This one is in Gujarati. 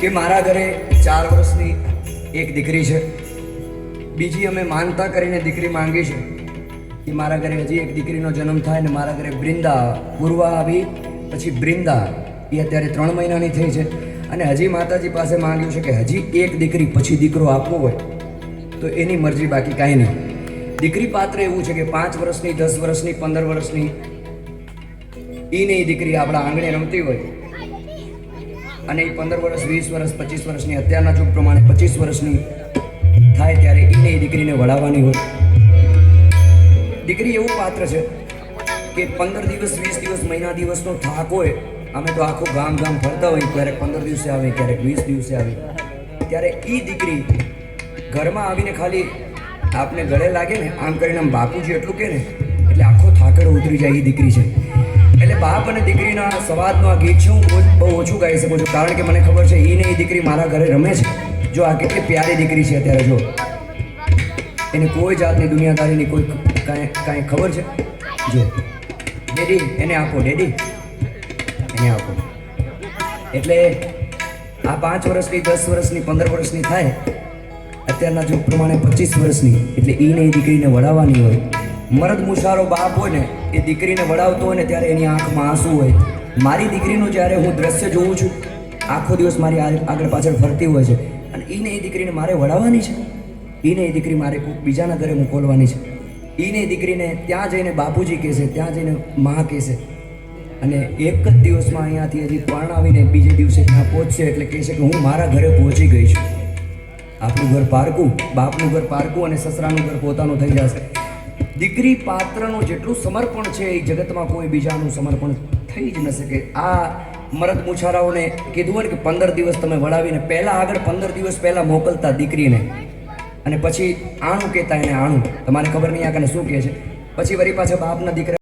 કે મારા ઘરે ચાર વર્ષની એક દીકરી છે. બીજી અમે માનતા કરીને દીકરી માંગી છે કે મારા ઘરે હજી એક દીકરીનો જન્મ થાય ને મારા ઘરે બ્રિંદા પૂર્વા આવી. પછી બ્રિંદા એ અત્યારે ત્રણ મહિનાની થઈ છે. અને હજી માતાજી પાસે માંગ્યું છે કે હજી એક દીકરી પછી દીકરો આપવો હોય તો એની મરજી બાકી કાંઈ નહીં. દીકરી પાત્ર એવું છે કે પાંચ વર્ષની, દસ વર્ષની, પંદર વર્ષની એ નહીં દીકરી આપણા આંગણે રમતી હોય. અને એ પંદર વર્ષ, વીસ વર્ષ, પચીસ વર્ષની અત્યારના યુગ પ્રમાણે પચીસ વર્ષની થાય ત્યારે એને એ દીકરીને વળાવવાની હોય. દીકરી એવું પાત્ર છે કે પંદર દિવસ, વીસ દિવસ, મહિના દિવસનો થાક હોય, અમે તો આખું ગામ ગામ ફરતા હોય ક્યારેક પંદર દિવસે આવે ક્યારેક વીસ દિવસે આવે ત્યારે એ દીકરી ઘરમાં આવીને ખાલી આપને ગળે લાગે ને, આમ કરીને આમ બાપુજી એટલું કે ને, એટલે આખો થાકડ ઉતરી જાય એ દીકરી છે. એટલે બાપ અને દીકરીના સવાદનું આ ગીત છે, હું બહુ ઓછું ગાઈ શકું છું. કારણ કે મને ખબર છે એ ને એ દીકરી મારા ઘરે રમે છે. જો આ કેટલી પ્યારી દીકરી છે અત્યારે, જો. એને કોઈ જાતની દુનિયાદારીની કોઈ કાંઈ કાંઈ ખબર છે? જો. ડેડી, એને આપો, ડેડી. એને આપો. એટલે આ પાંચ વર્ષની, દસ વર્ષની, પંદર વર્ષની થાય. અત્યારના જો પ્રમાણે પચીસ વર્ષની, એટલે એને દીકરીને વડાવવાની હોય. મરદ મુશારો બાપ હોય ને, એ દીકરીને વડાવતો હોય ને, ત્યારે એની આંખમાં આંસુ હોય. મારી દીકરીનું જ્યારે હું દ્રશ્ય જોઉં છું, આખો દિવસ મારી આગળ પાછળ ફરતી હોય છે. અને એને એ દીકરીને મારે વડાવવાની છે? એને એ દીકરી મારે બીજાના ઘરે મોકલવાની છે. એને દીકરીને ત્યાં જઈને બાપુજી કહેશે, ત્યાં જઈને મા કહેશે. અને એક જ દિવસમાં અહીંયાથી હજી પરણાવીને બીજે દિવસે ત્યાં પહોંચશે, એટલે કહેશે કે હું મારા ઘરે પહોંચી ગઈ છું. આપણું ઘર પારકું, બાપનું ઘર પારકું અને સસરાનું ઘર પોતાનું થઈ જશે. દીકરી પાત્રનું જેટલું સમર્પણ છે એ જગતમાં કોઈ બીજાનું સમર્પણ થઈ જ ન શકે. આ મરદ મુછારાઓને કીધું હોય કે પંદર દિવસ તમે વળાવીને, પહેલાં આગળ પંદર દિવસ પહેલાં મોકલતા દીકરીને. અને પછી આણું કહેતા એને આણું. તમારે ખબર નહીં આ કને શું કહે છે? પછી વળી પાછા બાપના દીકરા